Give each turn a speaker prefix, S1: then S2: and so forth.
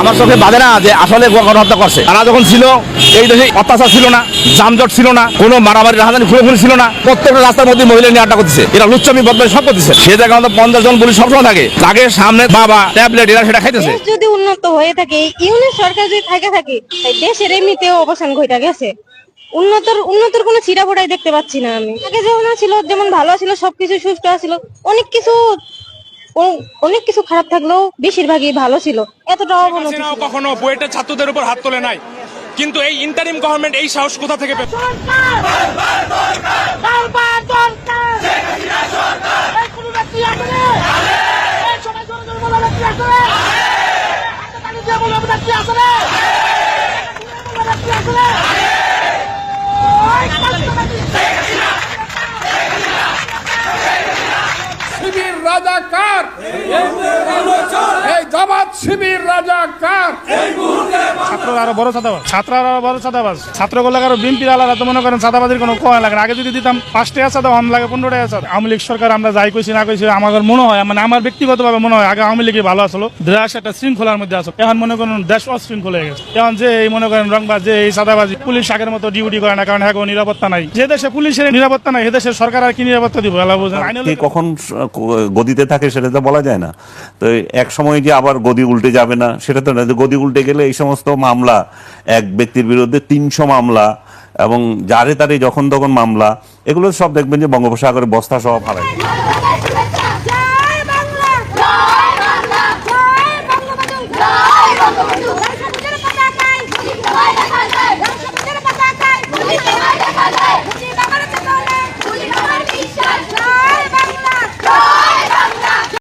S1: আমার চোখে বাজে না যে আসলে গণহত্যা করছে। তারা যখন ছিল, এই দেশে অত্যাচার ছিল না, যানজট ছিল না, কোনো মারামারি রাহাজানি খুঁড়ে ছিল না, প্রত্যেকটা রাস্তার মধ্যে মহিলা নিয়ে আড্ডা করতেছে। এরা লুচ্ছামি বদমাই সব করতেছে। সে জায়গায় আমাদের পঞ্চাশ জন পুলিশ সবসময় থাকে। তাকে সামনে বাবা, ট্যাবলেট, এরা সেটা খাইতেছে।
S2: যদি উন্নত হয়ে থাকে ইউনিট সরকার যদি থাকে থাকে দেশের এমনিতেও অবসান ঘটে গেছে। উন্নতর উন্নতর কোনো ফোটাই দেখতে পাচ্ছি না আমি। আগে যেমন ছিল যেমন ভালো ছিল সবকিছু সুষ্ঠু ছিল অনেক কিছু অনেক কিছু খারাপ থাকলেও বেশিরভাগই ভালো ছিল। এতটা না।
S3: কখনো বুয়েটের ছাত্রদের উপর হাত তোলে নাই। কিন্তু এই ইন্টারিম গভর্নমেন্ট এই সাহস কোথা থেকে পেল?
S4: রাজা কার এই জামাত শিবির রাজা কার?
S5: ছাত্ররা আরও বড় ছাত্ররা আরও বড় ছাত্রগুলো আরও বিএনপির আলাদা। তো মনে করেন কোনো কয় লাগে আগে যদি দিতাম পাঁচ টাকা চাঁদা আম লাগে পনেরো টাকা চাঁদা আওয়ামী লীগ সরকার আমরা যাই কইছি না কইছি আমার মনে হয় মানে আমার ব্যক্তিগতভাবে মনে হয় আগে আওয়ামী লীগই ভালো আসলো দেশ একটা শৃঙ্খলার মধ্যে আসলো এখন মনে করেন দেশ অশৃঙ্খল হয়ে গেছে। এখন যে এই মনে করেন রংবাজ যে এই চাঁদাবাজি পুলিশ আগের মতো ডিউটি করে না কারণ হ্যাঁ নিরাপত্তা নাই। যে দেশে পুলিশের নিরাপত্তা নাই সে দেশের সরকার আর কি নিরাপত্তা দিব? এলা বুঝেন।
S6: কখন গদিতে থাকে সেটা তো বলা যায় না। তো এক সময় যে আবার গদি উল্টে যাবে না, সেটা তো না। গদি উল্টে গেলে এই সমস্ত মামলা, এক ব্যক্তির বিরুদ্ধে তিনশো মামলা এবং যারে তারে যখন তখন মামলা, এগুলো সব দেখবেন যে বঙ্গোপসাগরে বস্তা সহ ফালাই।